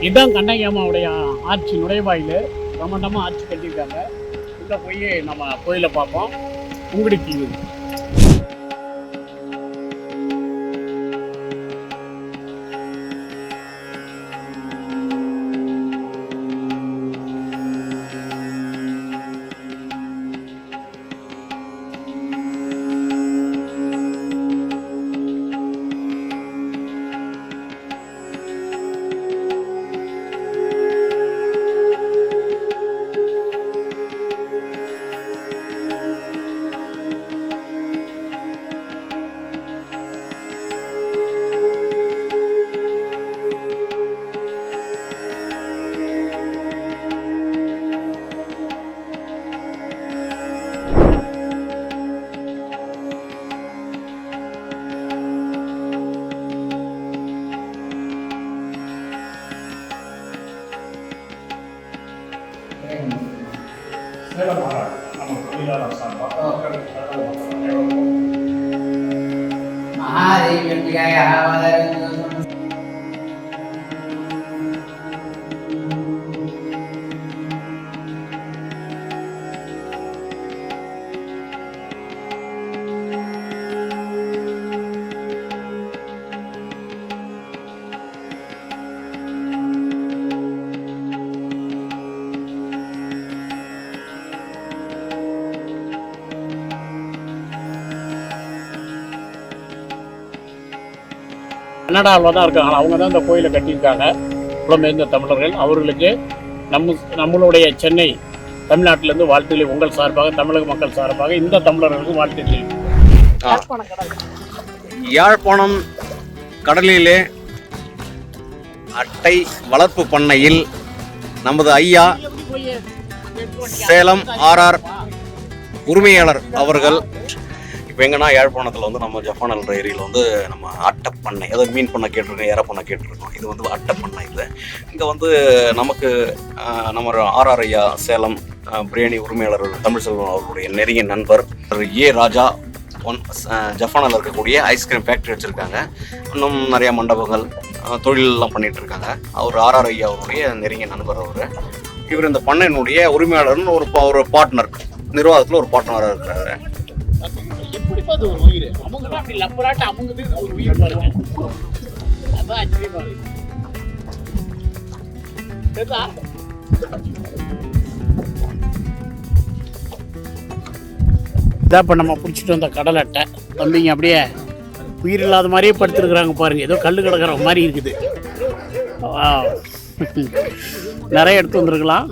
இதுதான் கண்ணகி அம்மாவுடைய ஆட்சி நுழைவாயில். பிரம்மாண்டமாக ஆட்சி கட்டியிருக்காங்க. உள்ளே போய் நம்ம கோயிலை பார்ப்போம். உங்குடி தீவு மகாதேவியாய கன்னடாவில் தான் இருக்காங்க அவங்க தான் இந்த கோயிலை கட்டியிருக்காங்க. புலம்பெயர்ந்த தமிழர்கள். அவர்களுக்கு நம்ம நம்மளுடைய சென்னை தமிழ்நாட்டிலேருந்து வாழ்த்துக்களை உங்கள் சார்பாக தமிழக மக்கள் சார்பாக இந்த தமிழர்களுக்கு வாழ்த்துக்கள். யாழ்ப்பாணம் கடலிலே அட்டை வளர்ப்பு பண்ணையில் நமது ஐயா சேலம் ஆர்ஆர் உரிமையாளர் அவர்கள் இப்போ எங்கன்னா யாழ்ப்பாணத்தில் வந்து நம்ம ஜப்பானல்ன்ற ஏரியில் வந்து நம்ம அட்டைப்பண்ணை ஏதோ மீன் பண்ணை கேட்டிருக்கோம் ஏற பண்ணை கேட்டிருக்கோம். இது வந்து அட்டைப்பண்ணை இது. இங்கே வந்து நமக்கு நம்ம ஆர்ஆர் ஐயா சேலம் பிரியாணி உரிமையாளர் தமிழ் செல்வன் அவர்களுடைய நெருங்கிய நண்பர் ஏ ராஜா ஒன் ஜப்பானில் இருக்கக்கூடிய ஐஸ்கிரீம் ஃபேக்ட்ரி வச்சுருக்காங்க. இன்னும் நிறையா மண்டபங்கள் தொழிலெல்லாம் இருக்காங்க அவர் ஆர்ஆர் ஐயா அவருடைய நெருங்கிய நண்பர் அவர். இவர் இந்த பண்ணையினுடைய உரிமையாளர்னு ஒரு ஒரு பார்ட்னர் நிர்வாகத்தில் ஒரு பார்ட்னராக இருக்கிறாரு. கண்டிப்பா அது ஒரு உயிர் அவங்க தான் அப்படி லப்பராட்டு அவங்க இது ஒரு உயிர் பாருங்க அதான் ஆச்சரியமா இருக்கு சரிதா? இதான் இப்போ நம்ம பிடிச்சிட்டு வந்த கடல் அட்டை. தம்பிங்க அப்படியே உயிர் இல்லாத மாதிரியே படுத்துருக்குறாங்க பாருங்க. ஏதோ கல் கிடக்கிற மாதிரி இருக்குது. நிறைய எடுத்து வந்திருக்கலாம்.